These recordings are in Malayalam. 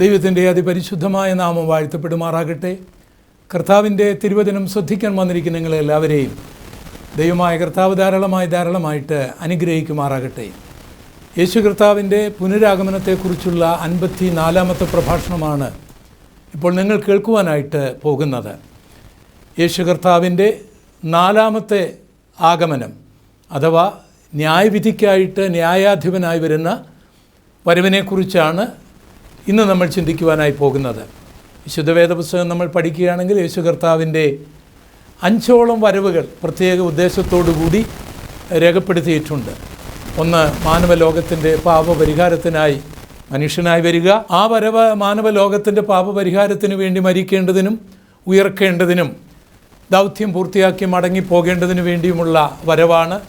ദൈവത്തിന്റെ അതിപരിശുദ്ധമായ നാമം വാഴ്ത്തപ്പെടുമാറാകട്ടെ. കർത്താവിന്റെ തിരുവചനം ശ്രദ്ധിക്കാൻ വന്നിരിക്കുന്ന നിങ്ങളെല്ലാവരെയും ദൈവമായ കർത്താവ് ധാരാളമായി ധാരാളമായിട്ട് അനുഗ്രഹിക്കുമാറാകട്ടെ. യേശു കർത്താവിന്റെ പുനരാഗമനത്തെക്കുറിച്ചുള്ള അൻപത്തി നാലാമത്തെ പ്രഭാഷണമാണ് ഇപ്പോൾ നിങ്ങൾ കേൾക്കുവാനായിട്ട് പോകുന്നത്. യേശു കർത്താവിന്റെ നാലാമത്തെ ആഗമനം അഥവാ ന്യായവിധിക്കായിട്ട് ന്യായാധിപനായി വരുന്ന വരവിനെക്കുറിച്ചാണ് ഇന്ന് നമ്മൾ ചിന്തിക്കുവാനായി പോകുന്നത്. വിശുദ്ധവേദ പുസ്തകം നമ്മൾ പഠിക്കുകയാണെങ്കിൽ യേശു കർത്താവിന്റെ അഞ്ചോളം വരവുകൾ പ്രത്യേക ഉദ്ദേശത്തോടു കൂടി രേഖപ്പെടുത്തിയിട്ടുണ്ട്. ഒന്ന് മാനവലോകത്തിന്റെ പാപപരിഹാരത്തിനായി മനുഷ്യനായി വരിക. ആ വരവ് മാനവലോകത്തിന്റെ പാപപരിഹാരത്തിന് വേണ്ടി മരിക്കേണ്ടതിനും ഉയർക്കേണ്ടതിനും ദൗത്യം പൂർത്തിയാക്കി മടങ്ങിപ്പോകേണ്ടതിനു വേണ്ടിയുമുള്ള വരവാണ്.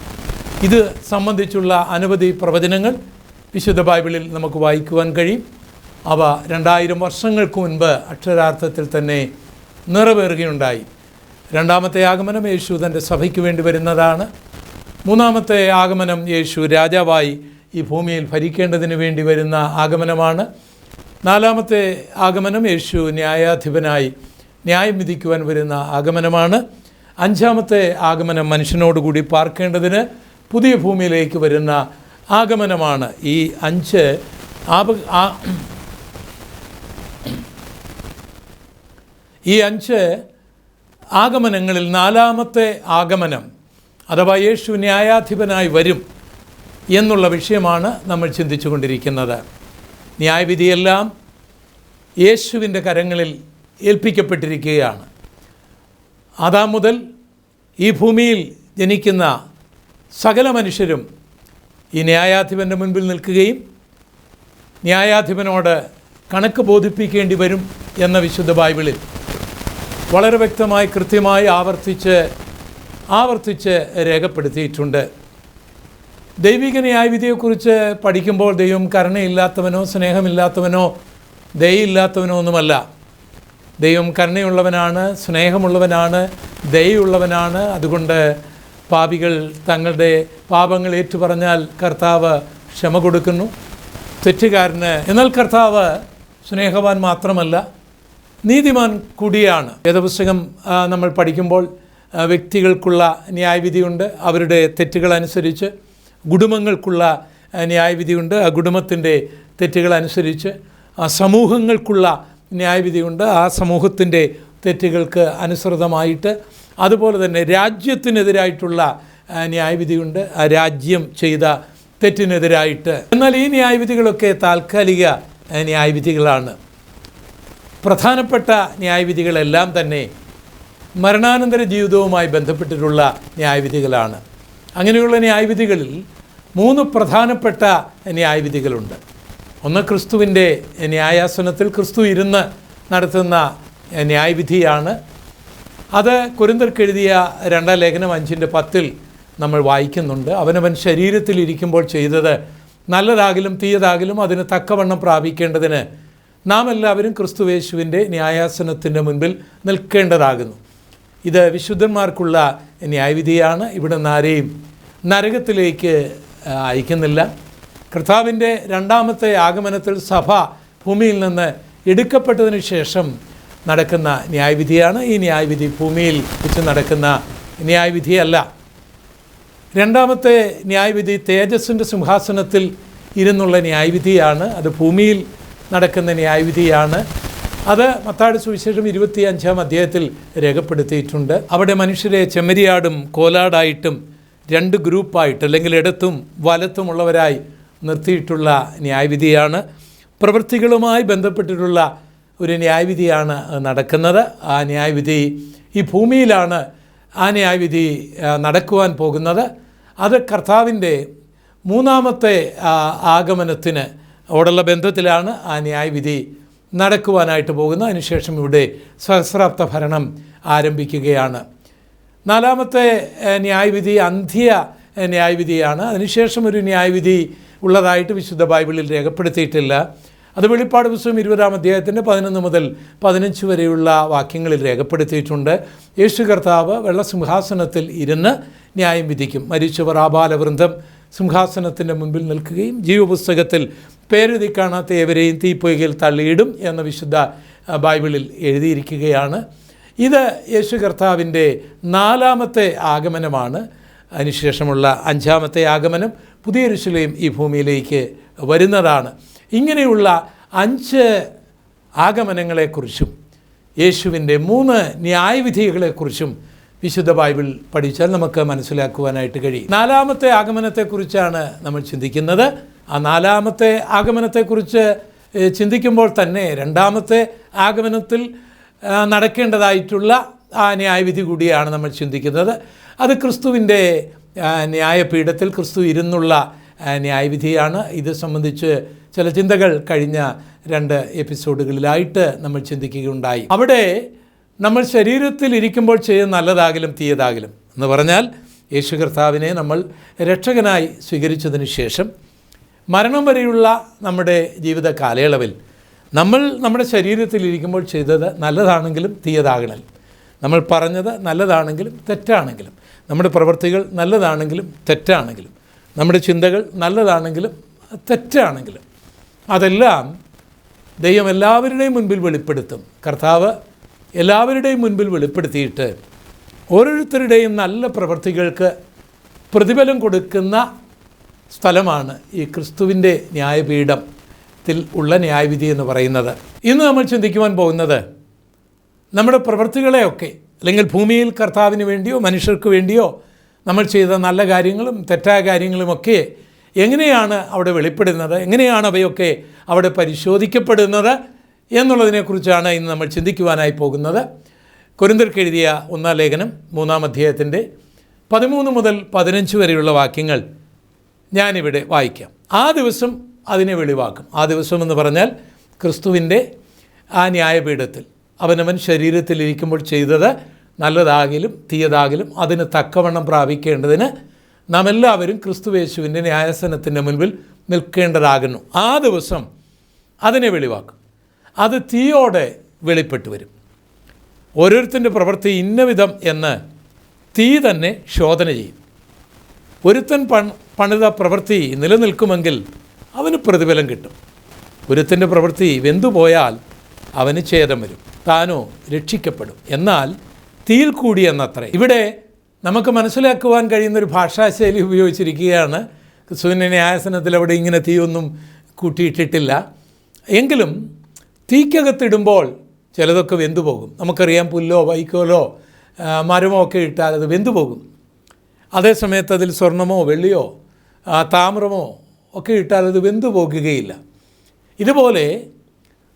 ഇത് സംബന്ധിച്ചുള്ള അനവധി പ്രവചനങ്ങൾ വിശുദ്ധ ബൈബിളിൽ നമുക്ക് വായിക്കുവാൻ കഴിയും. അവ രണ്ടായിരം വർഷങ്ങൾക്ക് മുൻപ് അക്ഷരാർത്ഥത്തിൽ തന്നെ നിറവേറുകയുണ്ടായി. രണ്ടാമത്തെ ആഗമനം യേശു തന്റെ സഭയ്ക്ക് വേണ്ടി വരുന്നതാണ്. മൂന്നാമത്തെ ആഗമനം യേശു രാജാവായി ഈ ഭൂമിയിൽ ഭരിക്കേണ്ടതിന് വേണ്ടി വരുന്ന ആഗമനമാണ്. നാലാമത്തെ ആഗമനം യേശു ന്യായാധിപനായി ന്യായം വിധിക്കുവാൻ വരുന്ന ആഗമനമാണ്. അഞ്ചാമത്തെ ആഗമനം മനുഷ്യനോടുകൂടി പാർക്കേണ്ടതിന് പുതിയ ഭൂമിയിലേക്ക് വരുന്ന ആഗമനമാണ് ഈ അഞ്ച് ആപ ഈ അഞ്ച് ആഗമനങ്ങളിൽ നാലാമത്തെ ആഗമനം അഥവാ യേശു ന്യായാധിപനായി വരും എന്നുള്ള വിഷയമാണ് നമ്മൾ ചിന്തിച്ചു കൊണ്ടിരിക്കുന്നത് ന്യായവിധിയെല്ലാം യേശുവിന്റെ കരങ്ങളിൽ ഏൽപ്പിക്കപ്പെട്ടിരിക്കുകയാണ്. അതാ മുതൽ ഈ ഭൂമിയിൽ ജനിക്കുന്ന സകല മനുഷ്യരും ഈ ന്യായാധിപന്റെ മുൻപിൽ നിൽക്കുകയും ന്യായാധിപനോട് കണക്ക് ബോധിപ്പിക്കേണ്ടി വരും എന്ന വിശുദ്ധ ബൈബിളിൽ വളരെ വ്യക്തമായി കൃത്യമായി ആവർത്തിച്ച് ആവർത്തിച്ച് രേഖപ്പെടുത്തിയിട്ടുണ്ട്. ദൈവിക ന്യായവിധിയെക്കുറിച്ച് പഠിക്കുമ്പോൾ ദൈവം കരുണയില്ലാത്തവനോ സ്നേഹമില്ലാത്തവനോ ദയയില്ലാത്തവനോ ഒന്നുമല്ല. ദൈവം കരുണയുള്ളവനാണ് സ്നേഹമുള്ളവനാണ് ദയുള്ളവനാണ് അതുകൊണ്ട് പാപികൾ തങ്ങളുടെ പാപങ്ങൾ ഏറ്റുപറഞ്ഞാൽ കർത്താവ് ക്ഷമ കൊടുക്കുന്നു. തെറ്റുകാരന് എന്നാൽ കർത്താവ് സ്നേഹവാൻ മാത്രമല്ല. നീതിമാൻ കൂടിയാണ്. വേദപുസ്തകം നമ്മൾ പഠിക്കുമ്പോൾ വ്യക്തികൾക്കുള്ള ന്യായവിധിയുണ്ട്. അവരുടെ തെറ്റുകൾ അനുസരിച്ച് കുടുംബങ്ങൾക്കുള്ള ന്യായവിധിയുണ്ട്. ആ കുടുംബത്തിന്റെ തെറ്റുകളനുസരിച്ച് ആ സമൂഹങ്ങൾക്കുള്ള ന്യായവിധിയുണ്ട്. ആ സമൂഹത്തിന്റെ തെറ്റുകൾക്ക് അനുസൃതമായിട്ട് അതുപോലെ തന്നെ രാജ്യത്തിനെതിരായിട്ടുള്ള ന്യായവിധിയുണ്ട്. ആ രാജ്യം ചെയ്ത തെറ്റിനെതിരായിട്ട്. എന്നാൽ ഈ ന്യായവിധികളൊക്കെ താൽക്കാലിക ന്യായവിധികളാണ്. പ്രധാനപ്പെട്ട ന്യായവിധികളെല്ലാം തന്നെ മരണാനന്തര ജീവിതവുമായി ബന്ധപ്പെട്ടിട്ടുള്ള ന്യായവിധികളാണ്. അങ്ങനെയുള്ള ന്യായവിധികളിൽ മൂന്ന് പ്രധാനപ്പെട്ട ന്യായവിധികളുണ്ട്. ഒന്ന് ക്രിസ്തുവിന്റെ ന്യായാസനത്തിൽ ക്രിസ്തു ഇരുന്ന് നടത്തുന്ന ന്യായവിധിയാണ്. അത് കുരുന്തർക്കെഴുതിയ രണ്ടാം ലേഖനം അഞ്ചിന്റെ പത്തിൽ നമ്മൾ വായിക്കുന്നുണ്ട്. അവനവൻ ശരീരത്തിൽ ഇരിക്കുമ്പോൾ ചെയ്തത് നല്ലതാകിലും തീയതാകിലും അതിന് തക്കവണ്ണം പ്രാപിക്കേണ്ടതിന് നാം എല്ലാവരും ക്രിസ്തുവേശുവിന്റെ ന്യായാസനത്തിന്റെ മുൻപിൽ നിൽക്കേണ്ടതാകുന്നു. ഇത് വിശുദ്ധന്മാർക്കുള്ള ന്യായവിധിയാണ്. ഇവിടെ ആരെയും നരകത്തിലേക്ക് അയക്കുന്നില്ല. കർത്താവിന്റെ രണ്ടാമത്തെ ആഗമനത്തിൽ സഭ ഭൂമിയിൽ നിന്ന് എടുക്കപ്പെട്ടതിന് ശേഷം നടക്കുന്ന ന്യായവിധിയാണ്. ഈ ന്യായവിധി ഭൂമിയിൽ വെച്ച് നടക്കുന്ന ന്യായവിധിയല്ല. രണ്ടാമത്തെ ന്യായവിധി തേജസ്സിന്റെ സിംഹാസനത്തിൽ ഇരുന്നുള്ള ന്യായവിധിയാണ്. അത് ഭൂമിയിൽ നടക്കുന്ന ന്യായവിധിയാണ്. അത് മത്താട് സുവിശേഷം ഇരുപത്തി അഞ്ചാം അധ്യായത്തിൽ രേഖപ്പെടുത്തിയിട്ടുണ്ട്. അവിടെ മനുഷ്യരെ ചെമ്മരിയാടും കോലാടായിട്ടും രണ്ട് ഗ്രൂപ്പായിട്ട് അല്ലെങ്കിൽ ഇടത്തും വലത്തുമുള്ളവരായി നിർത്തിയിട്ടുള്ള ന്യായവിധിയാണ്. പ്രവൃത്തികളുമായി ബന്ധപ്പെട്ടിട്ടുള്ള ഒരു ന്യായവിധിയാണ് നടക്കുന്നത്. ആ ന്യായവിധി ഈ ഭൂമിയിലാണ് ആ ന്യായവിധി നടക്കുവാൻ പോകുന്നത്. അത് കർത്താവിന്റെ മൂന്നാമത്തെ ആഗമനത്തിന് ഓടുള്ള ബന്ധത്തിലാണ് ആ ന്യായവിധി നടക്കുവാനായിട്ട് പോകുന്നത്. അതിനുശേഷം ഇവിടെ സഹസ്രാബ്ദ ഭരണം ആരംഭിക്കുകയാണ്. നാലാമത്തെ ന്യായവിധി അന്ത്യ ഏഹ്, ന്യായവിധിയാണ്. അതിനുശേഷം ഒരു ന്യായവിധി ഉള്ളതായിട്ട് വിശുദ്ധ ബൈബിളിൽ രേഖപ്പെടുത്തിയിട്ടില്ല. അത് വെളിപ്പാട് പുസ്തകം ഇരുപതാം അധ്യായത്തിന്റെ പതിനൊന്ന് മുതൽ പതിനഞ്ച് വരെയുള്ള വാക്യങ്ങളിൽ രേഖപ്പെടുത്തിയിട്ടുണ്ട്. യേശു കർത്താവ് വെള്ളസിംഹാസനത്തിൽ ഇരുന്ന് ന്യായം വിധിക്കും. മരിച്ചവർ ആബാലവൃന്ദം സിംഹാസനത്തിന്റെ മുൻപിൽ നിൽക്കുകയും ജീവപുസ്തകത്തിൽ പേരെഴുതി കാണാത്ത ഏവരെയും തീപ്പൊയ്കയിൽ തള്ളിയിടും എന്ന വിശുദ്ധ ബൈബിളിൽ എഴുതിയിരിക്കുകയാണ്. ഇത് യേശു കർത്താവിന്റെ നാലാമത്തെ ആഗമനമാണ്. അതിനുശേഷമുള്ള അഞ്ചാമത്തെ ആഗമനം പുതിയ ഋഷിലെയും ഈ ഭൂമിയിലേക്ക് വരുന്നതാണ്. ഇങ്ങനെയുള്ള അഞ്ച് ആഗമനങ്ങളെക്കുറിച്ചും യേശുവിന്റെ മൂന്ന് ന്യായവിധികളെക്കുറിച്ചും വിശുദ്ധ ബൈബിൾ പഠിച്ചാൽ നമുക്ക് മനസ്സിലാക്കുവാനായിട്ട് കഴിയും. നാലാമത്തെ ആഗമനത്തെക്കുറിച്ചാണ് നമ്മൾ ചിന്തിക്കുന്നത്. ആ നാലാമത്തെ ആഗമനത്തെക്കുറിച്ച് ചിന്തിക്കുമ്പോൾ തന്നെ രണ്ടാമത്തെ ആഗമനത്തിൽ നടക്കേണ്ടതായിട്ടുള്ള ആ ന്യായവിധി കൂടിയാണ് നമ്മൾ ചിന്തിക്കുന്നത്. അത് ക്രിസ്തുവിന്റെ ന്യായപീഠത്തിൽ ക്രിസ്തു ഇരുന്നുള്ള ന്യായവിധിയാണ്. ഇത് സംബന്ധിച്ച് ചില ചിന്തകൾ കഴിഞ്ഞ രണ്ട് എപ്പിസോഡുകളിലായിട്ട് നമ്മൾ ചിന്തിക്കുകയുണ്ടായി. അവിടെ നമ്മൾ ശരീരത്തിൽ ഇരിക്കുമ്പോൾ ചെയ്യുന്ന നല്ലതാകലും തീയതാകലും എന്ന് പറഞ്ഞാൽ യേശു കർത്താവിനെ നമ്മൾ രക്ഷകനായി സ്വീകരിച്ചതിന് ശേഷം മരണം വരെയുള്ള നമ്മുടെ ജീവിത കാലയളവിൽ നമ്മൾ നമ്മുടെ ശരീരത്തിൽ ഇരിക്കുമ്പോൾ ചെയ്തത് നല്ലതാണെങ്കിലും തീയതാകണം നമ്മൾ പറഞ്ഞത് നല്ലതാണെങ്കിലും തെറ്റാണെങ്കിലും. നമ്മുടെ പ്രവൃത്തികൾ നല്ലതാണെങ്കിലും തെറ്റാണെങ്കിലും. നമ്മുടെ ചിന്തകൾ നല്ലതാണെങ്കിലും തെറ്റാണെങ്കിലും. അതെല്ലാം ദൈവം എല്ലാവരുടെയും മുൻപിൽ വെളിപ്പെടുത്തും. കർത്താവ് എല്ലാവരുടെയും മുൻപിൽ വെളിപ്പെടുത്തിയിട്ട് ഓരോരുത്തരുടെയും നല്ല പ്രവൃത്തികൾക്ക് പ്രതിഫലം കൊടുക്കുന്ന സ്ഥലമാണ് ഈ ക്രിസ്തുവിന്റെ ന്യായപീഠത്തിൽ ഉള്ള ന്യായവിധി എന്ന് പറയുന്നത്. ഇന്ന് നമ്മൾ ചിന്തിക്കുവാൻ പോകുന്നത് നമ്മുടെ പ്രവൃത്തികളെയൊക്കെ അല്ലെങ്കിൽ ഭൂമിയിൽ കർത്താവിന് വേണ്ടിയോ മനുഷ്യർക്ക് വേണ്ടിയോ നമ്മൾ ചെയ്ത നല്ല കാര്യങ്ങളും തെറ്റായ കാര്യങ്ങളുമൊക്കെ എങ്ങനെയാണ് അവിടെ വെളിപ്പെടുന്നത് എങ്ങനെയാണ് അവയൊക്കെ അവിടെ പരിശോധിക്കപ്പെടുന്നത് എന്നുള്ളതിനെക്കുറിച്ചാണ് ഇന്ന് നമ്മൾ ചിന്തിക്കുവാനായി പോകുന്നത്. കുരുന്തർക്ക് എഴുതിയ ഒന്നാം ലേഖനം മൂന്നാം അധ്യായത്തിന്റെ പതിമൂന്ന് മുതൽ പതിനഞ്ച് വരെയുള്ള വാക്യങ്ങൾ ഞാനിവിടെ വായിക്കാം. ആ ദിവസം അതിനെ വെളിവാക്കും. ആ ദിവസം എന്ന് പറഞ്ഞാൽ ക്രിസ്തുവിന്റെ ആ ന്യായപീഠത്തിൽ. അവനവൻ ശരീരത്തിലിരിക്കുമ്പോൾ ചെയ്തത് നല്ലതാകിലും തീയതാകിലും അതിന് തക്കവണ്ണം പ്രാപിക്കേണ്ടതിന് നാം എല്ലാവരും ക്രിസ്തുവേശുവിന്റെ ന്യായസനത്തിന്റെ മുൻപിൽ നിൽക്കേണ്ടതാകുന്നു. ആ ദിവസം അതിനെ വെളിവാക്കും. അത് തീയോടെ വെളിപ്പെട്ടു വരും. ഓരോരുത്തന്റെ പ്രവൃത്തി ഇന്നവിധം എന്ന് തീ തന്നെ ശോധന ചെയ്യും. ഒരുത്തൻ പൺ പണിത പ്രവൃത്തി നിലനിൽക്കുമെങ്കിൽ അവന് പ്രതിഫലം കിട്ടും. ഗുരുത്തിന്റെ പ്രവൃത്തി വെന്തുപോയാൽ അവന് ഛേദം വരും. താനോ രക്ഷിക്കപ്പെടും. എന്നാൽ തീയിൽ കൂടി എന്നത്രേ ഇവിടെ നമുക്ക് മനസ്സിലാക്കുവാൻ കഴിയുന്നൊരു ഭാഷാശൈലി ഉപയോഗിച്ചിരിക്കുകയാണ്. ക്രിസ്തുവിന്റെ ന്യായസനത്തിൽ അവിടെ ഇങ്ങനെ തീയൊന്നും കൂട്ടിയിട്ടിട്ടില്ല. എങ്കിലും തീക്കകത്തിടുമ്പോൾ ചിലതൊക്കെ വെന്തുപോകും നമുക്കറിയാം പുല്ലോ വൈക്കോലോ മരമോ ഒക്കെ ഇട്ടാൽ അത് വെന്തുപോകും അതേസമയത്ത് അതിൽ സ്വർണമോ വെള്ളിയോ താമ്രമോ ഒക്കെ ഇട്ടാൽ അത് വെന്തു പോകുകയില്ല. ഇതുപോലെ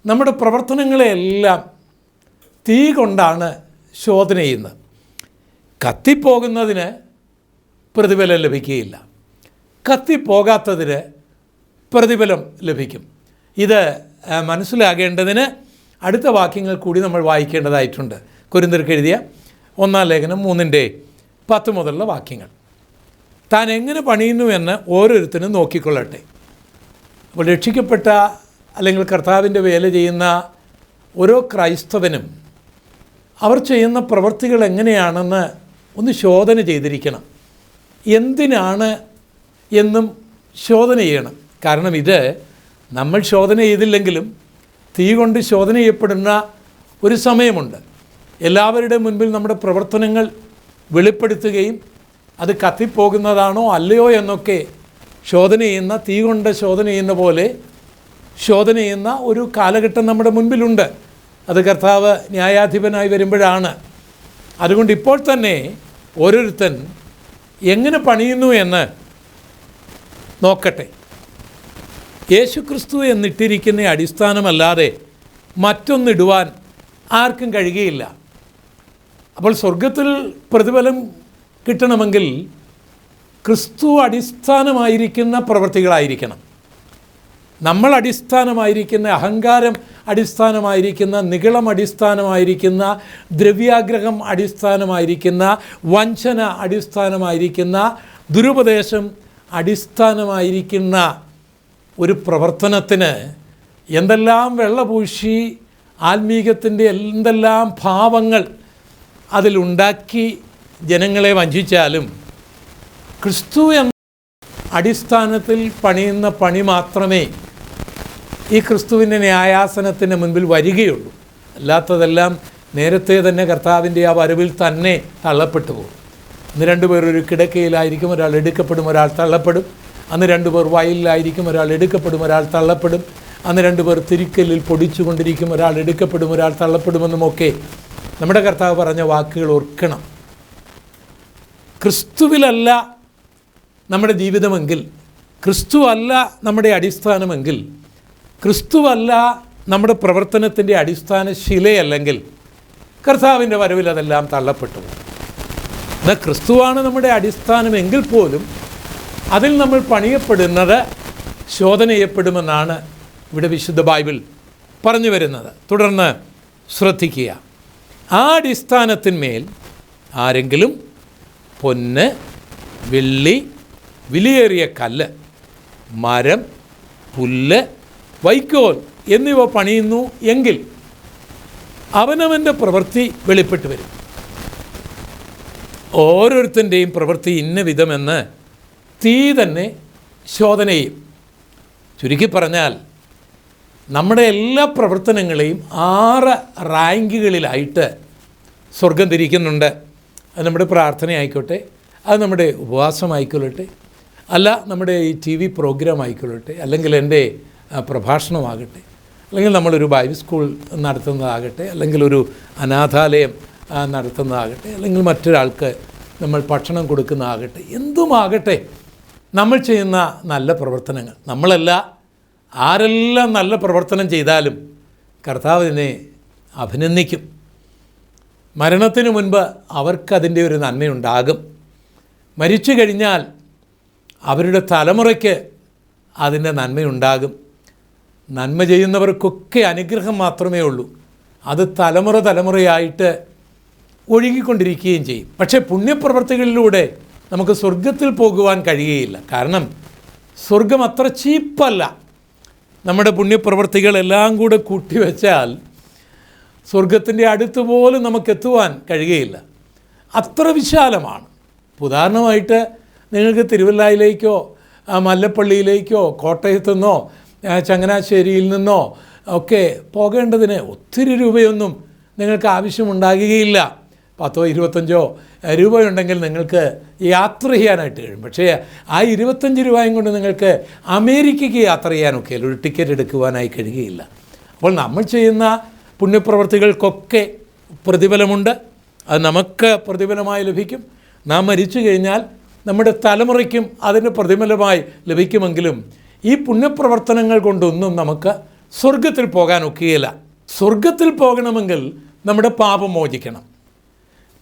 നമ്മുടെ പ്രവർത്തനങ്ങളെയെല്ലാം തീ കൊണ്ടാണ് ശോധന ചെയ്യുന്നത്. കത്തിപ്പോകുന്നതിന് പ്രതിഫലം ലഭിക്കുകയില്ല. കത്തിപ്പോകാത്തതിന് പ്രതിഫലം ലഭിക്കും. ഇത് മനസ്സിലാകേണ്ടതിന് അടുത്ത വാക്യങ്ങൾ കൂടി നമ്മൾ വായിക്കേണ്ടതായിട്ടുണ്ട്. കുരുന്തർക്ക് എഴുതിയ ഒന്നാം ലേഖനം മൂന്നിന്റെ പത്ത് മുതലുള്ള വാക്യങ്ങൾ. താൻ എങ്ങനെ പണിയുന്നു എന്ന് ഓരോരുത്തരും നോക്കിക്കൊള്ളട്ടെ. അപ്പോൾ രക്ഷിക്കപ്പെട്ട അല്ലെങ്കിൽ കർത്താവിന്റെ വേല ചെയ്യുന്ന ഓരോ ക്രൈസ്തവനും അവർ ചെയ്യുന്ന പ്രവൃത്തികൾ എങ്ങനെയാണെന്ന് ഒന്ന് ശോധന ചെയ്തിരിക്കണം. എന്തിനാണ് എന്നും ശോധന ചെയ്യണം. കാരണം ഇത് നമ്മൾ ശോധന ചെയ്തില്ലെങ്കിലും തീ കൊണ്ട് ശോധന ചെയ്യപ്പെടുന്ന ഒരു സമയമുണ്ട്. എല്ലാവരുടെ മുൻപിൽ നമ്മുടെ പ്രവർത്തനങ്ങൾ വെളിപ്പെടുത്തുകയും അത് കത്തിപ്പോകുന്നതാണോ അല്ലയോ എന്നൊക്കെ ശോധന ചെയ്യുന്ന തീ കൊണ്ട് ശോധന ചെയ്യുന്ന പോലെ ശോധന ചെയ്യുന്ന ഒരു കാലഘട്ടം നമ്മുടെ മുൻപിലുണ്ട്. അത് കർത്താവ് ന്യായാധിപനായി വരുമ്പോഴാണ്. അതുകൊണ്ട് ഇപ്പോൾ തന്നെ ഓരോരുത്തൻ എങ്ങനെ പണിയുന്നു എന്ന് നോക്കട്ടെ. യേശുക്രിസ്തു എന്നിട്ടിരിക്കുന്ന അടിസ്ഥാനമല്ലാതെ മറ്റൊന്നിടുവാൻ ആർക്കും കഴിയുകയില്ല. അപ്പോൾ സ്വർഗത്തിൽ പ്രതിഫലം കിട്ടണമെങ്കിൽ ക്രിസ്തു അടിസ്ഥാനമായിരിക്കുന്ന പ്രവൃത്തികളായിരിക്കണം നമ്മൾ അടിസ്ഥാനമായിരിക്കുന്ന അഹങ്കാരം അടിസ്ഥാനമായിരിക്കുന്ന നികളം അടിസ്ഥാനമായിരിക്കുന്ന ദ്രവ്യാഗ്രഹം അടിസ്ഥാനമായിരിക്കുന്ന വഞ്ചന അടിസ്ഥാനമായിരിക്കുന്ന ദുരുപദേശം അടിസ്ഥാനമായിരിക്കുന്ന ഒരു പ്രവർത്തനത്തിന് എന്തെല്ലാം വെള്ളപൂശി ആത്മീകത്തിന്റെ എന്തെല്ലാം ഭാവങ്ങൾ അതിലുണ്ടാക്കി ജനങ്ങളെ വഞ്ചിച്ചാലും ക്രിസ്തു എന്ന അടിസ്ഥാനത്തിൽ പണിയുന്ന പണി മാത്രമേ ഈ ക്രിസ്തുവിന്റെ ന്യായാസനത്തിന് മുൻപിൽ വരികയുള്ളൂ. അല്ലാത്തതെല്ലാം നേരത്തെ തന്നെ കർത്താവിന്റെ ആ വരവിൽ തന്നെ തള്ളപ്പെട്ടു പോകും. അന്ന് രണ്ടുപേർ ഒരു കിടക്കയിലായിരിക്കും ഒരാൾ എടുക്കപ്പെടും ഒരാൾ തള്ളപ്പെടും. അന്ന് രണ്ടുപേർ വയലിലായിരിക്കും ഒരാൾ എടുക്കപ്പെടും ഒരാൾ തള്ളപ്പെടും. അന്ന് രണ്ടുപേർ തിരിക്കലിൽ പൊടിച്ചുകൊണ്ടിരിക്കും ഒരാൾ എടുക്കപ്പെടും ഒരാൾ തള്ളപ്പെടുമെന്നുമൊക്കെ നമ്മുടെ കർത്താവ് പറഞ്ഞ വാക്കുകൾ ഓർക്കണം. ക്രിസ്തുവിലല്ല നമ്മുടെ ജീവിതമെങ്കിൽ ക്രിസ്തുവല്ല നമ്മുടെ അടിസ്ഥാനമെങ്കിൽ ക്രിസ്തുവല്ല നമ്മുടെ പ്രവർത്തനത്തിന്റെ അടിസ്ഥാന ശിലയല്ലെങ്കിൽ കർത്താവിന്റെ വരവിൽ അതെല്ലാം തള്ളപ്പെട്ടു. എന്നാൽ ക്രിസ്തുവാണ് നമ്മുടെ അടിസ്ഥാനമെങ്കിൽ പോലും അതിൽ നമ്മൾ പണിയപ്പെടുന്നത് ശോധന ചെയ്യപ്പെടുമെന്നാണ് ഇവിടെ വിശുദ്ധ ബൈബിൾ പറഞ്ഞു വരുന്നത്. തുടർന്ന് ശ്രദ്ധിക്കുക. ആ അടിസ്ഥാനത്തിന്മേൽ ആരെങ്കിലും പൊന്ന് വെള്ളി വിലയേറിയ കല്ല് മരം പുല്ല് വൈക്കോൽ എന്നിവ പണിയുന്നു എങ്കിൽ അവനവന്റെ പ്രവൃത്തി വെളിപ്പെട്ട് വരും. ഓരോരുത്തന്റെയും പ്രവൃത്തി ഇന്ന വിധമെന്ന് തീ തന്നെ ശോധന ചെയ്യും. ചുരുക്കി പറഞ്ഞാൽ നമ്മുടെ എല്ലാ പ്രവർത്തനങ്ങളെയും ആറ് റാങ്കുകളിലായിട്ട് സ്വർഗം തിരിക്കുന്നുണ്ട് അത് നമ്മുടെ പ്രാർത്ഥനയായിക്കോട്ടെ അത് നമ്മുടെ ഉപവാസമായിക്കൊള്ളട്ടെ അല്ല നമ്മുടെ ഈ ടി വി പ്രോഗ്രാം ആയിക്കൊള്ളട്ടെ അല്ലെങ്കിൽ എന്റെ പ്രഭാഷണമാകട്ടെ അല്ലെങ്കിൽ നമ്മളൊരു ബൈബിൾ സ്കൂൾ നടത്തുന്നതാകട്ടെ അല്ലെങ്കിൽ ഒരു അനാഥാലയം നടത്തുന്നതാകട്ടെ അല്ലെങ്കിൽ മറ്റൊരാൾക്ക് നമ്മൾ ഭക്ഷണം കൊടുക്കുന്നതാകട്ടെ എന്തുമാകട്ടെ നമ്മൾ ചെയ്യുന്ന നല്ല പ്രവർത്തനങ്ങൾ. നമ്മളല്ല ആരെല്ലാം നല്ല പ്രവർത്തനം ചെയ്താലും കർത്താവിനെ അഭിനന്ദിക്കും. മരണത്തിന് മുൻപ് അവർക്കതിന്റെ ഒരു നന്മയുണ്ടാകും. മരിച്ചു കഴിഞ്ഞാൽ അവരുടെ തലമുറയ്ക്ക് അതിന്റെ നന്മയുണ്ടാകും. നന്മ ചെയ്യുന്നവർക്കൊക്കെ അനുഗ്രഹം മാത്രമേ ഉള്ളൂ. അത് തലമുറ തലമുറയായിട്ട് ഒഴുകിക്കൊണ്ടിരിക്കുകയും ചെയ്യും. പക്ഷേ പുണ്യപ്രവർത്തികളിലൂടെ നമുക്ക് സ്വർഗത്തിൽ പോകുവാൻ കഴിയുകയില്ല. കാരണം സ്വർഗം അത്ര ചീപ്പല്ല. നമ്മുടെ പുണ്യപ്രവർത്തികളെല്ലാം കൂടെ കൂട്ടിവെച്ചാൽ സ്വർഗത്തിന്റെ അടുത്ത് പോലും നമുക്ക് എത്തുവാൻ കഴിയുകയില്ല. അത്ര വിശാലമാണ്. ഉദാഹരണമായിട്ട് നിങ്ങൾക്ക് തിരുവല്ലായിലേക്കോ മല്ലപ്പള്ളിയിലേക്കോ കോട്ടയത്തു നിന്നോ ചങ്ങനാശ്ശേരിയിൽ നിന്നോ ഒക്കെ പോകേണ്ടതിന് ഒത്തിരി രൂപയൊന്നും നിങ്ങൾക്ക് ആവശ്യമുണ്ടാകുകയില്ല. പത്തോ ഇരുപത്തഞ്ചോ രൂപയുണ്ടെങ്കിൽ നിങ്ങൾക്ക് യാത്ര ചെയ്യാനായിട്ട് കഴിയും. പക്ഷേ ആ ഇരുപത്തഞ്ച് രൂപയും കൊണ്ട് നിങ്ങൾക്ക് അമേരിക്കയ്ക്ക് യാത്ര ചെയ്യാനൊക്കെ ഒരു ടിക്കറ്റ് എടുക്കുവാനായി കഴിയുകയില്ല. അപ്പോൾ നമ്മൾ ചെയ്യുന്ന പുണ്യപ്രവർത്തികൾക്കൊക്കെ പ്രതിഫലമുണ്ട്. അത് നമുക്ക് പ്രതിഫലമായി ലഭിക്കും. നാം മരിച്ചു കഴിഞ്ഞാൽ നമ്മുടെ തലമുറയ്ക്കും അതിന് പ്രതിഫലമായി ലഭിക്കുമെങ്കിലും ഈ പുണ്യപ്രവർത്തനങ്ങൾ കൊണ്ടൊന്നും നമുക്ക് സ്വർഗത്തിൽ പോകാൻ ഒക്കുകയില്ല. സ്വർഗത്തിൽ പോകണമെങ്കിൽ നമ്മുടെ പാപം മോചിക്കണം.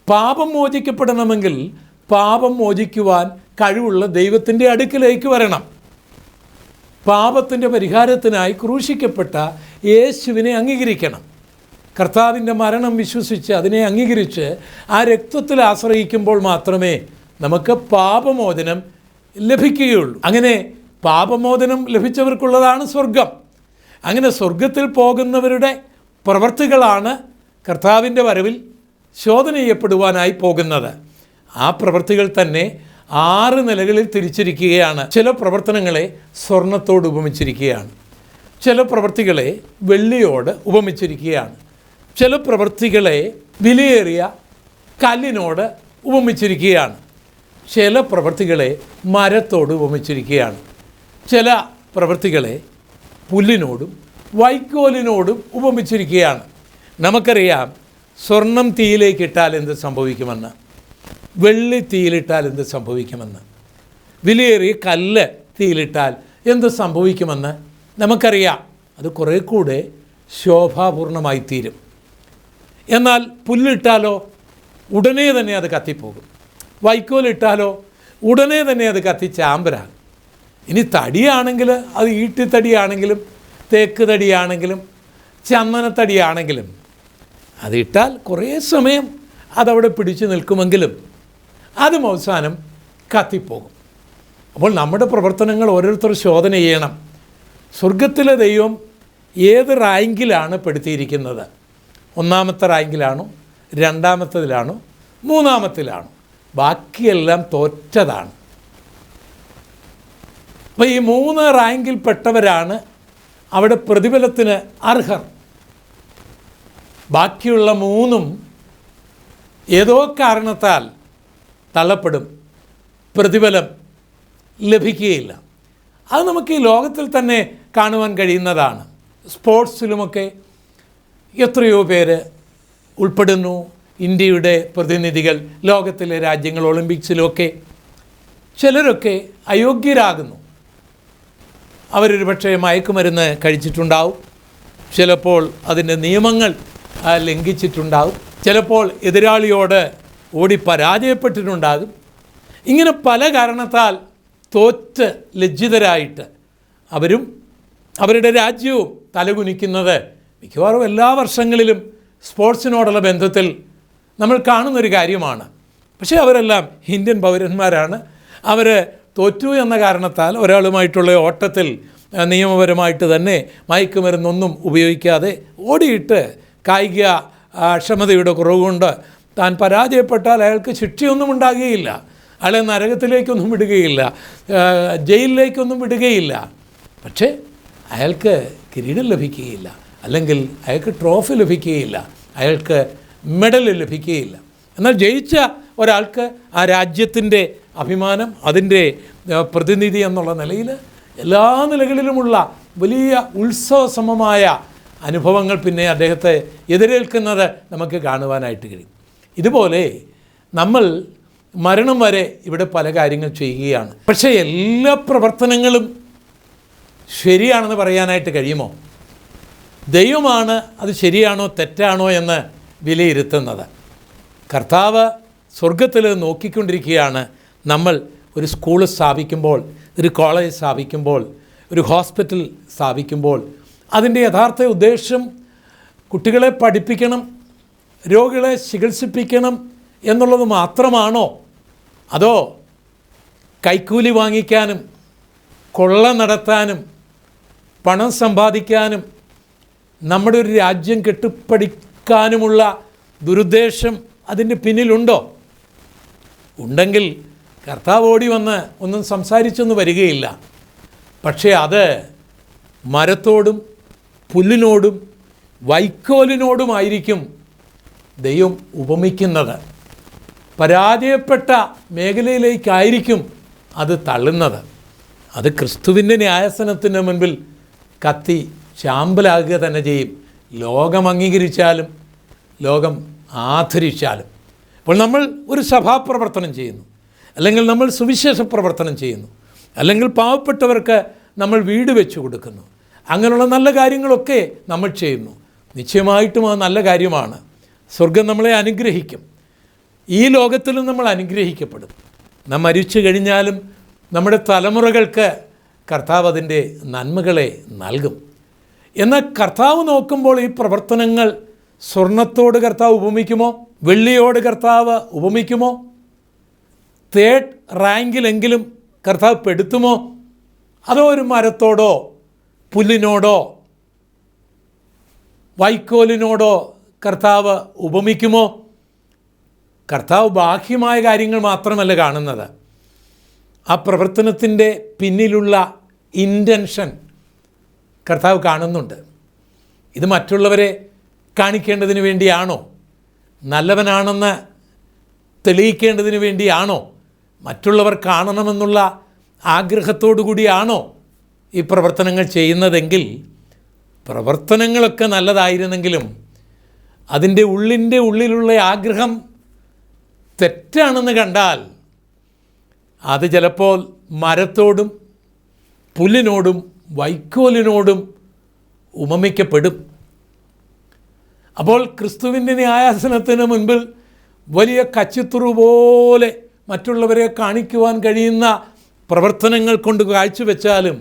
പാപം മോചിക്കപ്പെടണമെങ്കിൽ പാപം മോചിക്കുവാൻ കഴിവുള്ള ദൈവത്തിന്റെ അടുക്കിലേക്ക് വരണം. പാപത്തിന്റെ പരിഹാരത്തിനായി ക്രൂശിക്കപ്പെട്ട യേശുവിനെ അംഗീകരിക്കണം. കർത്താവിന്റെ മരണം വിശ്വസിച്ച് അതിനെ അംഗീകരിച്ച് ആ രക്തത്തിൽ ആശ്രയിക്കുമ്പോൾ മാത്രമേ നമുക്ക് പാപമോചനം ലഭിക്കുകയുള്ളൂ. അങ്ങനെ പാപമോചനം ലഭിച്ചവർക്കുള്ളതാണ് സ്വർഗം അങ്ങനെ സ്വർഗത്തിൽ പോകുന്നവരുടെ പ്രവൃത്തികളാണ് കർത്താവിന്റെ വരവിൽ ശോധന ചെയ്യപ്പെടുവാനായി പോകുന്നത്. ആ പ്രവൃത്തികൾ തന്നെ ആറ് നിലകളിൽ തിരിച്ചിരിക്കുകയാണ്. ചില പ്രവർത്തനങ്ങളെ സ്വർണത്തോട് ഉപമിച്ചിരിക്കുകയാണ്. ചില പ്രവൃത്തികളെ വെള്ളിയോട് ഉപമിച്ചിരിക്കുകയാണ്. ചില പ്രവൃത്തികളെ വിലയേറിയ കല്ലിനോട് ഉപമിച്ചിരിക്കുകയാണ്. ചില പ്രവൃത്തികളെ മരത്തോട് ഉപമിച്ചിരിക്കുകയാണ്. ചില പ്രവൃത്തികളെ പുല്ലിനോടും വൈക്കോലിനോടും ഉപമിച്ചിരിക്കുകയാണ്. നമുക്കറിയാം സ്വർണം തീയിലേക്ക് ഇട്ടാൽ എന്ത് സംഭവിക്കുമെന്ന്? വെള്ളി തീയിലിട്ടാൽ എന്ത് സംഭവിക്കുമെന്ന്? വിലയേറിയ കല്ല് തീയിലിട്ടാൽ എന്ത് സംഭവിക്കുമെന്ന് നമുക്കറിയാം. അത് കുറേ കൂടെ ശോഭാപൂർണമായി തീരും എന്നാൽ പുല്ലിട്ടാലോ ഉടനെ തന്നെ അത് കത്തിപ്പോകും. വൈക്കോലിട്ടാലോ ഉടനെ തന്നെ അത് കത്തി ചാമ്പരാകും ഇനി തടിയാണെങ്കിൽ അത് ഈട്ടിത്തടിയാണെങ്കിലും തേക്ക് തടിയാണെങ്കിലും ചന്ദനത്തടിയാണെങ്കിലും അതിട്ടാൽ കുറേ സമയം അതവിടെ പിടിച്ചു നിൽക്കുമെങ്കിലും അതും അവസാനം കത്തിപ്പോകും. അപ്പോൾ നമ്മുടെ പ്രവർത്തനങ്ങൾ ഓരോരുത്തർ ശോധന ചെയ്യണം. സ്വർഗത്തിലെ ദൈവം ഏത് റാങ്കിലാണ് പെടുത്തിയിരിക്കുന്നത്? ഒന്നാമത്തെ റാങ്കിലാണോ രണ്ടാമത്തതിലാണോ മൂന്നാമത്തിലാണോ. ബാക്കിയെല്ലാം തോറ്റതാണ്. അപ്പോൾ ഈ മൂന്ന് റാങ്കിൽപ്പെട്ടവരാണ് അവിടെ പ്രതിഫലത്തിന് അർഹർ. ബാക്കിയുള്ള മൂന്നും ഏതോ കാരണത്താൽ തള്ളപ്പെടും. പ്രതിഫലം ലഭിക്കുകയില്ല. അത് നമുക്ക് ഈ ലോകത്തിൽ തന്നെ കാണുവാൻ കഴിയുന്നതാണ്. സ്പോർട്സിലുമൊക്കെ എത്രയോ പേര് ഉൾപ്പെടുന്നു. ഇന്ത്യയുടെ പ്രതിനിധികൾ ലോകത്തിലെ രാജ്യങ്ങൾ ഒളിമ്പിക്സിലുമൊക്കെ ചിലരൊക്കെ അയോഗ്യരാകുന്നു. അവരൊരു പക്ഷേ മയക്കുമരുന്ന് കഴിച്ചിട്ടുണ്ടാവും. ചിലപ്പോൾ അതിന്റെ നിയമങ്ങൾ ലംഘിച്ചിട്ടുണ്ടാകും ചിലപ്പോൾ എതിരാളിയോട് ഓടി പരാജയപ്പെട്ടിട്ടുണ്ടാകും. ഇങ്ങനെ പല കാരണത്താൽ തോറ്റ് ലജ്ജിതരായിട്ട് അവരും അവരുടെ രാജ്യവും തലകുനിക്കുന്നത് മിക്കവാറും എല്ലാ വർഷങ്ങളിലും സ്പോർട്സിനോടുള്ള ബന്ധത്തിൽ നമ്മൾ കാണുന്നൊരു കാര്യമാണ്. പക്ഷേ അവരെല്ലാം ഇന്ത്യൻ പൗരന്മാരാണ്. അവർ തോറ്റു എന്ന കാരണത്താൽ ഒരാളുമായിട്ടുള്ള ഓട്ടത്തിൽ നിയമപരമായിട്ട് തന്നെ മയക്കുമരുന്നൊന്നും ഉപയോഗിക്കാതെ ഓടിയിട്ട് കായിക ക്ഷമതയുടെ കുറവുകൊണ്ട് താൻ പരാജയപ്പെട്ടാൽ അയാൾക്ക് ശിക്ഷയൊന്നും ഉണ്ടാകുകയില്ല. അയാളെ നരകത്തിലേക്കൊന്നും വിടുകയില്ല. ജയിലിലേക്കൊന്നും വിടുകയില്ല. പക്ഷേ അയാൾക്ക് കിരീടം ലഭിക്കുകയില്ല. അല്ലെങ്കിൽ അയാൾക്ക് ട്രോഫി ലഭിക്കുകയില്ല അയാൾക്ക് മെഡൽ ലഭിക്കുകയില്ല. എന്നാൽ ജയിച്ച ഒരാൾക്ക് ആ രാജ്യത്തിന്റെ അഭിമാനം അതിന്റെ പ്രതിനിധി എന്നുള്ള നിലയിൽ എല്ലാ നിലകളിലുമുള്ള വലിയ ഉത്സവസമമായ അനുഭവങ്ങൾ പിന്നെ അദ്ദേഹത്തെ എതിരേൽക്കുന്നത് നമുക്ക് കാണുവാനായിട്ട് കഴിയും. ഇതുപോലെ നമ്മൾ മരണം വരെ ഇവിടെ പല കാര്യങ്ങൾ ചെയ്യുകയാണ്. പക്ഷേ എല്ലാ പ്രവർത്തനങ്ങളും ശരിയാണെന്ന് പറയാനായിട്ട് കഴിയുമോ? ദൈവമാണ് അത് ശരിയാണോ തെറ്റാണോ എന്ന് വിലയിരുത്തുന്നത്. കർത്താവ് സ്വർഗത്തിൽ നോക്കിക്കൊണ്ടിരിക്കുകയാണ്. നമ്മൾ ഒരു സ്കൂൾ സ്ഥാപിക്കുമ്പോൾ ഒരു കോളേജ് സ്ഥാപിക്കുമ്പോൾ ഒരു ഹോസ്പിറ്റൽ സ്ഥാപിക്കുമ്പോൾ അതിന്റെ യഥാർത്ഥ ഉദ്ദേശം കുട്ടികളെ പഠിപ്പിക്കണം രോഗികളെ ചികിത്സിപ്പിക്കണം എന്നുള്ളത് മാത്രമാണോ? അതോ കൈക്കൂലി വാങ്ങിക്കാനും കൊള്ള നടത്താനും പണം സമ്പാദിക്കാനും നമ്മുടെ ഒരു രാജ്യം കെട്ടിപ്പടിക്കാനുമുള്ള ദുരുദ്ദേശം അതിന്റെ പിന്നിലുണ്ടോ? ഉണ്ടെങ്കിൽ കർത്താവ് ഓടി വന്ന് ഒന്നും സംസാരിച്ചൊന്നും വരികയില്ല. പക്ഷേ അത് മരത്തോടും പുല്ലിനോടും വൈക്കോലിനോടുമായിരിക്കും ദൈവം ഉപമിക്കുന്നത്. പരാജയപ്പെട്ട മേഖലയിലേക്കായിരിക്കും അത് തള്ളുന്നത്. അത് ക്രിസ്തുവിന്റെ ന്യായസനത്തിന് മുൻപിൽ കത്തി ചാമ്പലാകുക തന്നെ ചെയ്യും. ലോകം അംഗീകരിച്ചാലും ലോകം ആദരിച്ചാലും. അപ്പോൾ നമ്മൾ ഒരു സഭാപ്രവർത്തനം ചെയ്യുന്നു. അല്ലെങ്കിൽ നമ്മൾ സുവിശേഷ പ്രവർത്തനം ചെയ്യുന്നു. അല്ലെങ്കിൽ പാവപ്പെട്ടവർക്ക് നമ്മൾ വീട് വെച്ചു കൊടുക്കുന്നു. അങ്ങനെയുള്ള നല്ല കാര്യങ്ങളൊക്കെ നമ്മൾ ചെയ്യുന്നു. നിശ്ചയമായിട്ടും അത് നല്ല കാര്യമാണ്. സ്വർഗം നമ്മളെ അനുഗ്രഹിക്കും. ഈ ലോകത്തിലും നമ്മൾ അനുഗ്രഹിക്കപ്പെടും. നാം മരിച്ചു കഴിഞ്ഞാലും നമ്മുടെ തലമുറകൾക്ക് കർത്താവ് അതിന്റെ നന്മകളെ നൽകും. എന്നാൽ കർത്താവ് നോക്കുമ്പോൾ ഈ പ്രവർത്തനങ്ങൾ സ്വർണത്തോട് കർത്താവ് ഉപമിക്കുമോ? വെള്ളിയോട് കർത്താവ് ഉപമിക്കുമോ? തേർഡ് റാങ്കിലെങ്കിലും കർത്താവ് പെടുത്തുമോ? അതോ ഒരു മരത്തോടോ? പുല്ലിനോടോ? വൈക്കോലിനോടോ കർത്താവ് ഉപമിക്കുമോ? കർത്താവ് ബാഹ്യമായ കാര്യങ്ങൾ മാത്രമല്ല കാണുന്നത്. ആ പ്രവർത്തനത്തിന്റെ പിന്നിലുള്ള ഇന്റൻഷൻ കർത്താവ് കാണുന്നുണ്ട്. ഇത് മറ്റുള്ളവരെ കാണിക്കേണ്ടതിന് വേണ്ടിയാണോ? നല്ലവനാണെന്ന് തെളിയിക്കേണ്ടതിന് വേണ്ടിയാണോ? മറ്റുള്ളവർ കാണണമെന്നുള്ള ആഗ്രഹത്തോടു കൂടിയാണോ ഈ പ്രവർത്തനങ്ങൾ ചെയ്യുന്നതെങ്കിൽ പ്രവർത്തനങ്ങളൊക്കെ നല്ലതായിരുന്നെങ്കിലും അതിന്റെ ഉള്ളിന്റെ ഉള്ളിലുള്ള ആഗ്രഹം തെറ്റാണെന്ന് കണ്ടാൽ അത് ചിലപ്പോൾ മരത്തോടും പുല്ലിനോടും വൈക്കോലിനോടും ഉപമിക്കപ്പെടും. അപ്പോൾ ക്രിസ്തുവിന്റെ ന്യായാസനത്തിന് മുൻപിൽ വലിയ കച്ചിത്തുറു പോലെ മറ്റുള്ളവരെ കാണിക്കുവാൻ കഴിയുന്ന പ്രവർത്തനങ്ങൾ കൊണ്ട് കാഴ്ചവെച്ചാലും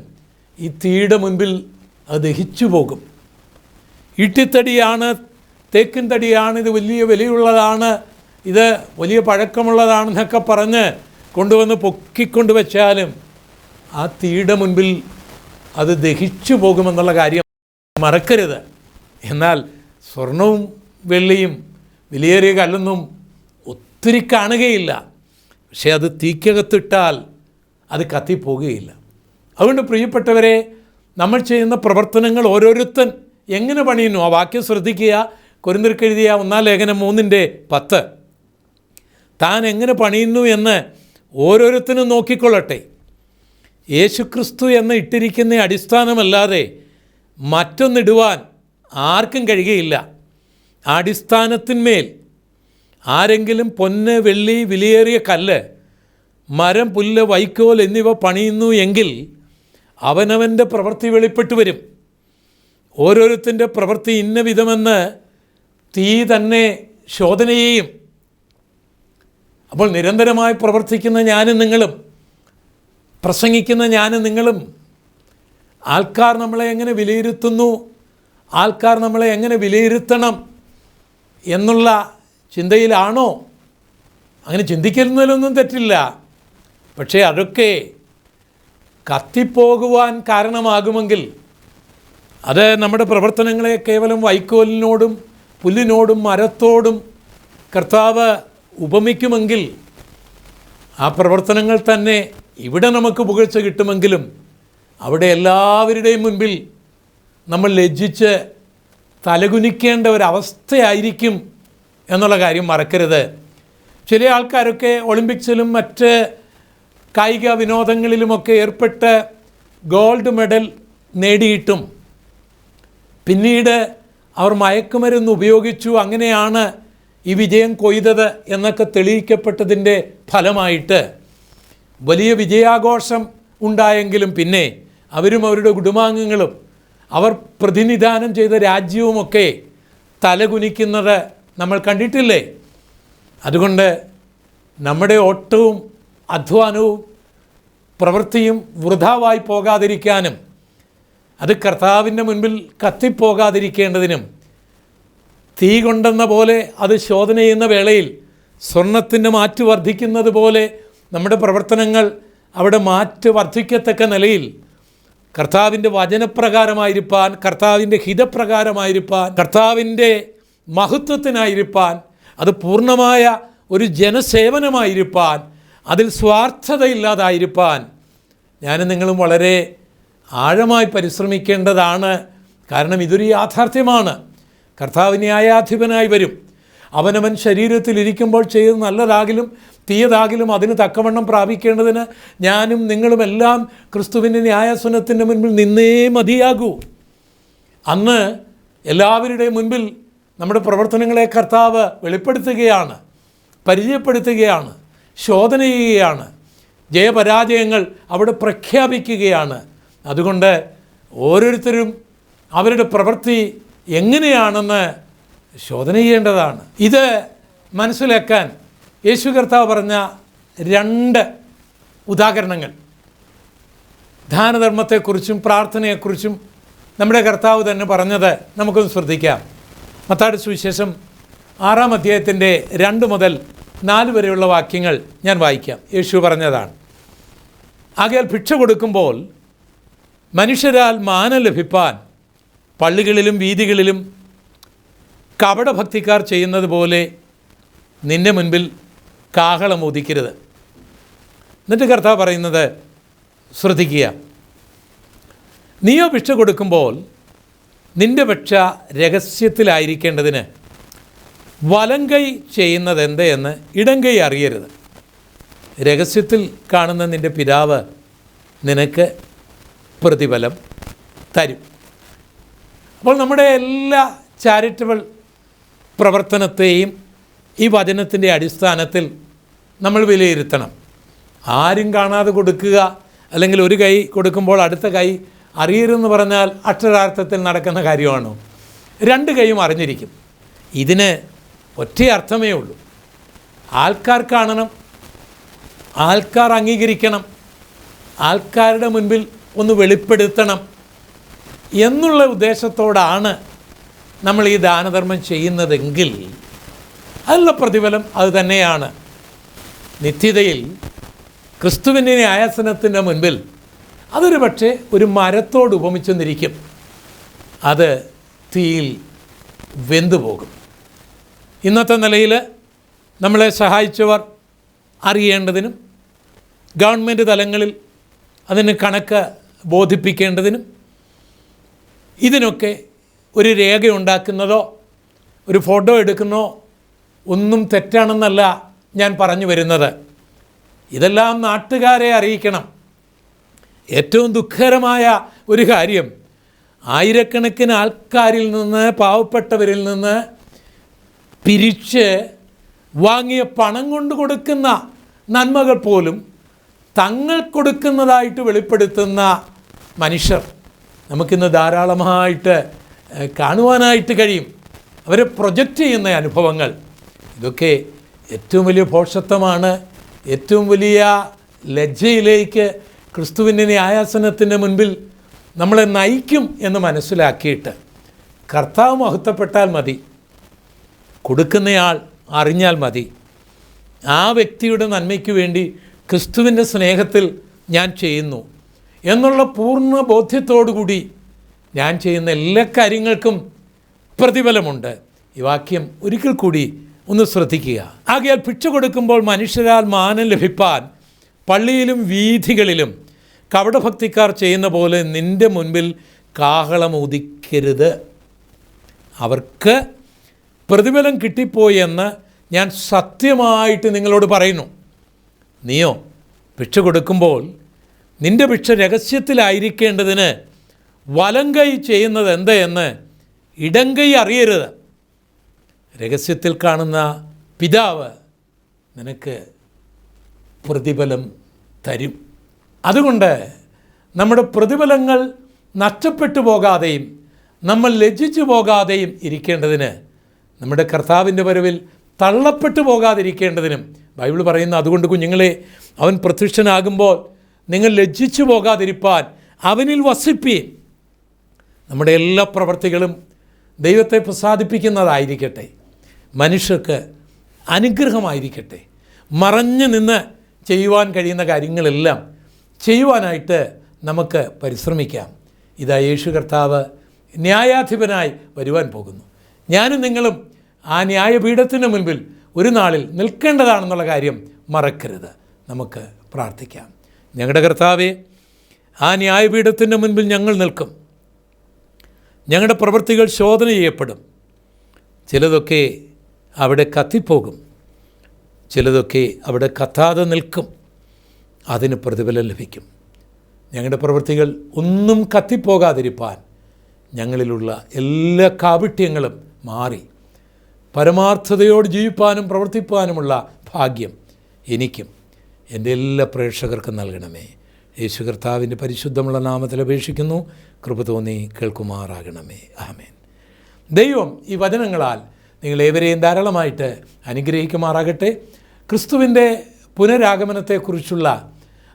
ഈ തീയുടെ മുൻപിൽ അത് ദഹിച്ചു പോകും ഇട്ടിത്തടിയാണ് തേക്കിൻ തടിയാണ് ഇത് വലിയ വിലയുള്ളതാണ് ഇത് വലിയ പഴക്കമുള്ളതാണെന്നൊക്കെ പറഞ്ഞ് കൊണ്ടുവന്ന് പൊക്കിക്കൊണ്ട് വെച്ചാലും ആ തീയുടെ മുൻപിൽ അത് ദഹിച്ചു പോകുമെന്നുള്ള കാര്യം മറക്കരുത്. എന്നാൽ സ്വർണവും വെള്ളിയും വിലയേറിയ കല്ലൊന്നും ഒത്തിരി കാണുകയില്ല. പക്ഷേ അത് തീക്കകത്തിട്ടാൽ അത് കത്തിപ്പോകുകയില്ല. അതുകൊണ്ട് പ്രിയപ്പെട്ടവരെ നമ്മൾ ചെയ്യുന്ന പ്രവർത്തനങ്ങൾ ഓരോരുത്തൻ എങ്ങനെ പണിയുന്നു? ആ വാക്യം ശ്രദ്ധിക്കുക. കുരുന്നിർക്കെഴുതിയ ഒന്നാം ലേഖനം മൂന്നിന്റെ പത്ത്. താൻ എങ്ങനെ പണിയുന്നു എന്ന് ഓരോരുത്തനും നോക്കിക്കൊള്ളട്ടെ. യേശുക്രിസ്തു എന്ന് ഇട്ടിരിക്കുന്ന അടിസ്ഥാനമല്ലാതെ മറ്റൊന്നിടുവാൻ ആർക്കും കഴിയുകയില്ല. അടിസ്ഥാനത്തിന്മേൽ ആരെങ്കിലും പൊന്ന് വെള്ളി വിലയേറിയ കല്ല് മരം പുല്ല് വൈക്കോൽ എന്നിവ പണിയുന്നു എങ്കിൽ അവനവന്റെ പ്രവൃത്തി വെളിപ്പെട്ടു വരും. ഓരോരുത്തന്റെ പ്രവൃത്തി ഇന്ന വിധമെന്ന് തീ തന്നെ ശോധന ചെയ്യും അപ്പോൾ നിരന്തരമായി പ്രവർത്തിക്കുന്ന ഞാനും നിങ്ങളും പ്രസംഗിക്കുന്ന ഞാനും നിങ്ങളും. ആൾക്കാർ നമ്മളെ എങ്ങനെ വിലയിരുത്തുന്നു? ആൾക്കാർ നമ്മളെ എങ്ങനെ വിലയിരുത്തണം എന്നുള്ള ചിന്തയിലാണോ? അങ്ങനെ ചിന്തിക്കുന്നതിലൊന്നും തെറ്റില്ല. പക്ഷേ അതൊക്കെ കത്തിപ്പോകുവാൻ കാരണമാകുമെങ്കിൽ അത് നമ്മുടെ പ്രവർത്തനങ്ങളെ കേവലം വൈക്കോലിനോടും പുല്ലിനോടും മരത്തോടും കർത്താവ് ഉപമിക്കുമെങ്കിൽ ആ പ്രവർത്തനങ്ങൾ തന്നെ ഇവിടെ നമുക്ക് പുകഴ്ച കിട്ടുമെങ്കിലും അവിടെ എല്ലാവരുടെയും മുൻപിൽ നമ്മൾ ലജ്ജിച്ച് തലകുനിക്കേണ്ട ഒരവസ്ഥയായിരിക്കും എന്നുള്ള കാര്യം മറക്കരുത്. ചില ആൾക്കാരൊക്കെ ഒളിമ്പിക്സിലും മറ്റ് കായിക വിനോദങ്ങളിലുമൊക്കെ ഏർപ്പെട്ട് ഗോൾഡ് മെഡൽ നേടിയിട്ടും പിന്നീട് അവർ മയക്കുമരുന്ന് ഉപയോഗിച്ചു അങ്ങനെയാണ് ഈ വിജയം കൊയ്തത് എന്നൊക്കെ തെളിയിക്കപ്പെട്ടതിന്റെ ഫലമായിട്ട് വലിയ വിജയാഘോഷം ഉണ്ടായെങ്കിലും പിന്നെ അവരും അവരുടെ കുടുംബാംഗങ്ങളും അവർ പ്രതിനിധാനം ചെയ്ത രാജ്യവുമൊക്കെ തലകുനിക്കുന്നത് നമ്മൾ കണ്ടിട്ടില്ലേ? അതുകൊണ്ട് നമ്മുടെ ഓട്ടവും അധ്വാനവും പ്രവൃത്തിയും വൃഥാവായി പോകാതിരിക്കാനും അത് കർത്താവിന്റെ മുൻപിൽ കത്തിപ്പോകാതിരിക്കേണ്ടതിനും തീ കൊണ്ടെന്ന പോലെ അത് ശോധന ചെയ്യുന്ന വേളയിൽ സ്വർണത്തിന്റെ മാറ്റ് വർദ്ധിക്കുന്നത് പോലെ നമ്മുടെ പ്രവർത്തനങ്ങൾ അവിടെ മാറ്റ് വർദ്ധിക്കത്തക്ക നിലയിൽ കർത്താവിന്റെ വചനപ്രകാരമായിരിക്കാൻ കർത്താവിന്റെ ഹിതപ്രകാരമായിരിക്കാൻ കർത്താവിന്റെ മഹത്വത്തിനായിരിക്കാൻ അത് പൂർണമായ ഒരു ജനസേവനമായിരിക്കാൻ അതിൽ സ്വാർത്ഥതയില്ലാതായിരിക്കാൻ ഞാനും നിങ്ങളും വളരെ ആഴമായി പരിശ്രമിക്കേണ്ടതാണ്. കാരണം ഇതൊരു യാഥാർത്ഥ്യമാണ്. കർത്താവ് ന്യായാധിപനായി വരും. അവനവൻ ശരീരത്തിലിരിക്കുമ്പോൾ ചെയ്ത് നല്ലതാകിലും തീയതാകിലും അതിന് തക്കവണ്ണം പ്രാപിക്കേണ്ടതിന് ഞാനും നിങ്ങളുമെല്ലാം ക്രിസ്തുവിന്റെ ന്യായസ്വനത്തിന്റെ മുൻപിൽ നിന്നേ മതിയാകൂ. അന്ന് എല്ലാവരുടെയും മുൻപിൽ നമ്മുടെ പ്രവർത്തനങ്ങളെ കർത്താവ് വെളിപ്പെടുത്തുകയാണ് പരിചയപ്പെടുത്തുകയാണ് ശോധന ചെയ്യുകയാണ് ജയപരാജയങ്ങൾ അവിടെ പ്രഖ്യാപിക്കുകയാണ്. അതുകൊണ്ട് ഓരോരുത്തരും അവരുടെ പ്രവൃത്തി എങ്ങനെയാണെന്ന് ശോധന ചെയ്യേണ്ടതാണ്. ഇത് മനസ്സിലാക്കാൻ യേശു കർത്താവ് പറഞ്ഞ രണ്ട് ഉദാഹരണങ്ങൾ. ദാനധർമ്മത്തെക്കുറിച്ചും പ്രാർത്ഥനയെക്കുറിച്ചും നമ്മുടെ കർത്താവ് തന്നെ പറഞ്ഞത് നമുക്കൊന്ന് ശ്രദ്ധിക്കാം. മത്താട് സുവിശേഷം ആറാം അധ്യായത്തിന്റെ രണ്ട് മുതൽ നാല് വരെയുള്ള വാക്യങ്ങൾ ഞാൻ വായിക്കാം. യേശു പറഞ്ഞതാണ് ആകയാൽ ഭിക്ഷ കൊടുക്കുമ്പോൾ മനുഷ്യരാൽ മാനം ലഭിപ്പാൻ പള്ളികളിലും വീതികളിലും കപടഭക്തിക്കാർ ചെയ്യുന്നത് പോലെ നിന്റെ മുൻപിൽ കാഹളം ഉദിക്കരുത് എന്നിട്ട് കർത്താവ് പറയുന്നത് ശ്രദ്ധിക്കുക. നീയോ ഭിക്ഷ കൊടുക്കുമ്പോൾ നിന്റെ ഭിക്ഷ രഹസ്യത്തിലായിരിക്കേണ്ടതിന് വലങ്കൈ ചെയ്യുന്നത് എന്ത് എന്ന് ഇടങ്കൈ അറിയരുത്. രഹസ്യത്തിൽ കാണുന്ന നിന്റെ പിതാവ് നിനക്ക് പ്രതിഫലം തരും. അപ്പോൾ നമ്മുടെ എല്ലാ ചാരിറ്റബിൾ പ്രവർത്തനത്തെയും ഈ വചനത്തിന്റെ അടിസ്ഥാനത്തിൽ നമ്മൾ വിലയിരുത്തണം. ആരും കാണാതെ കൊടുക്കുക അല്ലെങ്കിൽ ഒരു കൈ കൊടുക്കുമ്പോൾ അടുത്ത കൈ അറിയരുതെന്ന് പറഞ്ഞാൽ അക്ഷരാർത്ഥത്തിൽ നടക്കുന്ന കാര്യമാണ്? രണ്ട് കൈയും അറിഞ്ഞിരിക്കും. ഇതിന് ഒറ്റ അർത്ഥമേ ഉള്ളൂ. ആൾക്കാർ കാണണം ആൾക്കാർ അംഗീകരിക്കണം ആൾക്കാരുടെ മുൻപിൽ ഒന്ന് വെളിപ്പെടുത്തണം എന്നുള്ള ഉദ്ദേശത്തോടാണ് നമ്മൾ ഈ ദാനധർമ്മം ചെയ്യുന്നതെങ്കിൽ അതിനുള്ള പ്രതിഫലം അത് തന്നെയാണ്. നിത്യതയിൽ ക്രിസ്തുവിന്റെ ന്യായാസനത്തിന്റെ മുൻപിൽ അതൊരു പക്ഷേ ഒരു മരത്തോട് ഉപമിച്ചെന്നിരിക്കും. അത് തീയിൽ വെന്തുപോകും ഇന്നത്തെ നിലയിൽ നമ്മളെ സഹായിച്ചവർ അറിയേണ്ടതിനും ഗവൺമെന്റ് തലങ്ങളിൽ അതിന് കണക്ക് ബോധിപ്പിക്കേണ്ടതിനും ഇതിനൊക്കെ ഒരു രേഖ ഉണ്ടാക്കുന്നതോ ഒരു ഫോട്ടോ എടുക്കുന്നോ ഒന്നും തെറ്റാണെന്നല്ല ഞാൻ പറഞ്ഞു വരുന്നത്. ഇതെല്ലാം നാട്ടുകാരെ അറിയിക്കണം. ഏറ്റവും ദുഃഖകരമായ ഒരു കാര്യം ആയിരക്കണക്കിന് ആൾക്കാരിൽ നിന്ന് പാവപ്പെട്ടവരിൽ നിന്ന് പിരിച്ച് വാങ്ങിയ പണം കൊണ്ട് കൊടുക്കുന്ന നന്മകൾ പോലും തങ്ങൾ കൊടുക്കുന്നതായിട്ട് വെളിപ്പെടുത്തുന്ന മനുഷ്യർ നമുക്കിന്ന് ധാരാളമായിട്ട് കാണുവാനായിട്ട് കഴിയും. അവരെ പ്രൊജക്റ്റ് ചെയ്യുന്ന അനുഭവങ്ങൾ. ഇതൊക്കെ ഏറ്റവും വലിയ ഭോഷത്വമാണ് ഏറ്റവും വലിയ ലജ്ജയിലേക്ക് ക്രിസ്തുവിന്റെ ന്യായാസനത്തിന്റെ മുൻപിൽ നമ്മളെ നയിക്കും എന്ന് മനസ്സിലാക്കിയിട്ട് കർത്താവ് മഹത്വപ്പെട്ടാൽ മതി. കൊടുക്കുന്നയാൾ അറിഞ്ഞാൽ മതി. ആ വ്യക്തിയുടെ നന്മയ്ക്ക് വേണ്ടി ക്രിസ്തുവിന്റെ സ്നേഹത്തിൽ ഞാൻ ചെയ്യുന്നു. എന്നുള്ള പൂർണ ബോധ്യത്തോടുകൂടി ഞാൻ ചെയ്യുന്ന എല്ലാ കാര്യങ്ങൾക്കും പ്രതിഫലമുണ്ട്. ഈ വാക്യം ഒരിക്കൽ കൂടി ഒന്ന് ശ്രദ്ധിക്കുക. ആകയാൽ ഭിക്ഷ കൊടുക്കുമ്പോൾ മനുഷ്യരാൽ മാനം ലഭിപ്പാൻ പള്ളിയിലും വീഥികളിലും കപടഭക്തിക്കാർ ചെയ്യുന്ന പോലെ നിന്റെ മുൻപിൽ കാഹളം ഉദിക്കരുത് അവർക്ക് പ്രതിഫലം കിട്ടിപ്പോയി എന്ന് ഞാൻ സത്യമായിട്ട് നിങ്ങളോട് പറയുന്നു. നീയോ ഭിക്ഷ കൊടുക്കുമ്പോൾ നിന്റെ ഭിക്ഷ രഹസ്യത്തിലായിരിക്കേണ്ടതിന് വലങ്കൈ ചെയ്യുന്നത് എന്ത് എന്ന് ഇടങ്കൈ അറിയരുത്. രഹസ്യത്തിൽ കാണുന്ന പിതാവ് നിനക്ക് പ്രതിഫലം തരും. അതുകൊണ്ട് നമ്മുടെ പ്രതിഫലങ്ങൾ നഷ്ടപ്പെട്ടു പോകാതെയും നമ്മൾ ലജ്ജിച്ചു പോകാതെയും ഇരിക്കേണ്ടതിന് നമ്മുടെ കർത്താവിന്റെ വരവിൽ തള്ളപ്പെട്ടു പോകാതിരിക്കേണ്ടതിനും ബൈബിൾ പറയുന്ന അതുകൊണ്ട് കുഞ്ഞുങ്ങളെ അവൻ പ്രത്യക്ഷനാകുമ്പോൾ നിങ്ങൾ ലജ്ജിച്ചു പോകാതിരിപ്പാൻ അവനിൽ വസിപ്പീൻ. നമ്മുടെ എല്ലാ പ്രവർത്തികളും ദൈവത്തെ പ്രസാദിപ്പിക്കുന്നതായിരിക്കട്ടെ. മനുഷ്യർക്ക് അനുഗ്രഹമായിരിക്കട്ടെ. മറഞ്ഞു നിന്ന് ചെയ്യുവാൻ കഴിയുന്ന കാര്യങ്ങളെല്ലാം ചെയ്യുവാനായിട്ട് നമുക്ക് പരിശ്രമിക്കാം. ഇതാ യേശു കർത്താവ് ന്യായാധിപനായി വരുവാൻ പോകുന്നു. ഞാനും നിങ്ങളും ആ ന്യായപീഠത്തിന് മുൻപിൽ ഒരു നാളിൽ നിൽക്കേണ്ടതാണെന്നുള്ള കാര്യം മറക്കരുത്. നമുക്ക് പ്രാർത്ഥിക്കാം. ഞങ്ങളുടെ കർത്താവെ ആ ന്യായപീഠത്തിന്റെ മുൻപിൽ ഞങ്ങൾ നിൽക്കും. ഞങ്ങളുടെ പ്രവൃത്തികൾ ശോധന ചെയ്യപ്പെടും. ചിലതൊക്കെ അവിടെ കത്തിപ്പോകും. ചിലതൊക്കെ അവിടെ കത്താതെ നിൽക്കും. അതിന് പ്രതിഫലം ലഭിക്കും. ഞങ്ങളുടെ പ്രവൃത്തികൾ ഒന്നും കത്തിപ്പോകാതിരിപ്പാൻ ഞങ്ങളിലുള്ള എല്ലാ കാവിട്യങ്ങളും മാറി. പരമാർത്ഥതയോട് ജീവിപ്പാനും പ്രവർത്തിപ്പാനുമുള്ള ഭാഗ്യം എനിക്കും എന്റെ എല്ലാ പ്രേക്ഷകർക്കും നൽകണമേ. യേശു കർത്താവിന്റെ പരിശുദ്ധമുള്ള നാമത്തിൽ അപേക്ഷിക്കുന്നു. കൃപ തോന്നി കേൾക്കുമാറാകണമേ. ആമേൻ. ദൈവം ഈ വചനങ്ങളാൽ നിങ്ങളേവരെയും ധാരാളമായിട്ട് അനുഗ്രഹിക്കുമാറാകട്ടെ. ക്രിസ്തുവിന്റെ പുനരാഗമനത്തെക്കുറിച്ചുള്ള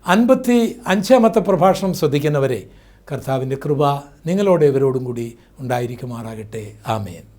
അൻപത്തി അഞ്ചാമത്തെ പ്രഭാഷണം ശ്രദ്ധിക്കുന്നവരെ കർത്താവിന്റെ കൃപ നിങ്ങളോട് ഇവരോടും കൂടി ഉണ്ടായിരിക്കുമാറാകട്ടെ. ആമേൻ.